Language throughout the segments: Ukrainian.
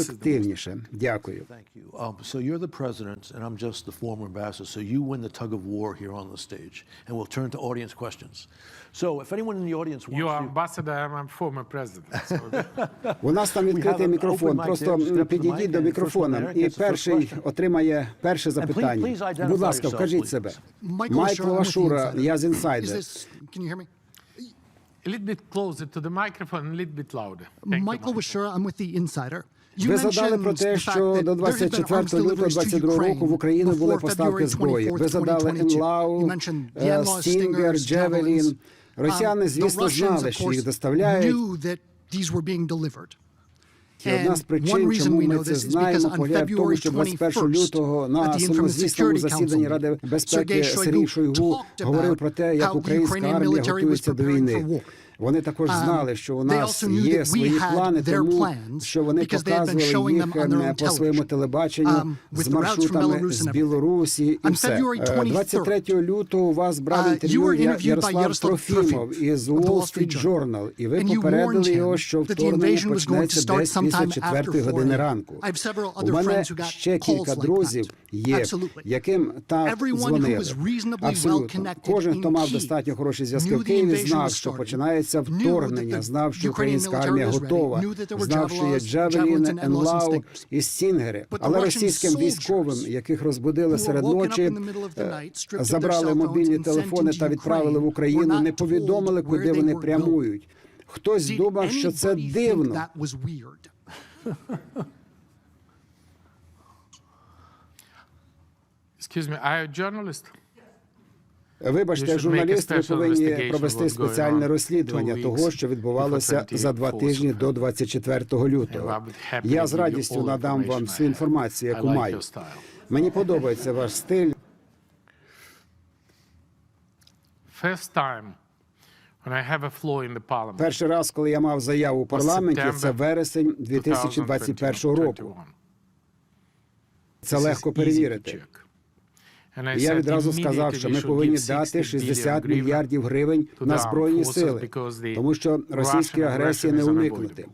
ефективніше. Дякую. Thank you. Um, so you're the president, and I'm just the former ambassador. So you win the tug of war here on the stage, and we'll turn to audience questions. So if anyone in the audience wants You are ambassador, I'm former president. У нас там відкритий мікрофон. Просто підійдіть до мікрофона. І gets the first перший отримає перше запитання. Будь ласка, вкажіть себе. Майкл Ashura, I'm with the Ашура, я з інсайдер. can you hear me? a little bit closer to the microphone, a little bit louder. Thank you, Michael Ashura, I'm with the Insider. Ви mentioned про те, що до there had been 24 arms лютого deliveries to 22 року в Україну були поставки зброї. Ви задали 24th, 2022. Енлау, е, Стінгер, Джевелін. Росіяни, Um, звісно, знали, що їх доставляють. І одна з причин, чому ми це знаємо, полягає в тому, що 21 лютого 21st на Security засіданні Ради безпеки Сергій Шойгу говорив про те, як українська армія готується до війни. Вони також Um, знали, що у нас є свої плани, тому що вони показували їх е, по своєму телебаченню um, з маршрутами з Білорусі і все. February Е, 23 лютого у вас Uh, you інтерв'ю Ярослав Трофімов із Wall Street Journal, і ви попередили його, що вторгнення почнеться десь після sometime 4 after години 4 ранку. У мене ще кілька друзів є, яким так who дзвонили. Абсолютно. Кожен, хто мав достатньо хороші зв'язки в Києві, знав, що починається that вторгнення, знав, що українська армія готова, знав, що є Javelins, Джавелін, Javelins and Енлау і Стінгери. Але російським військовим, яких розбудили серед ночі, е, забрали мобільні телефони та відправили в Україну, не повідомили, куди вони прямують. Хтось думав, що це дивно. Excuse me, you a journalist? Вибачте, You як should make a журналіст, ви special повинні провести спеціальне розслідування того, що відбувалося за два тижні до 24 лютого. Я з радістю надам вам всю інформацію, яку маю. Мені подобається ваш стиль. Перший раз, коли я мав заяву у парламенті, це вересень 2021 року. Це легко перевірити. І я відразу сказав, що ми повинні дати 60 60 мільярдів гривень на збройні сили, тому що російської агресії не уникнути.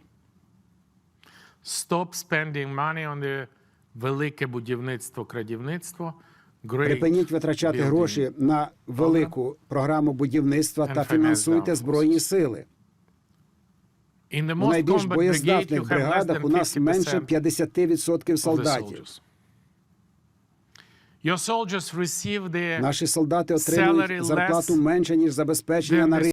Stop spending money on the велике будівництво, крадівництво. Припиніть витрачати гроші на велику програму будівництва та фінансуйте збройні сили. У найбільш боєздатних бригадах у нас менше 50% солдатів. Наші солдати отримують зарплату менше ніж забезпечення на ринку.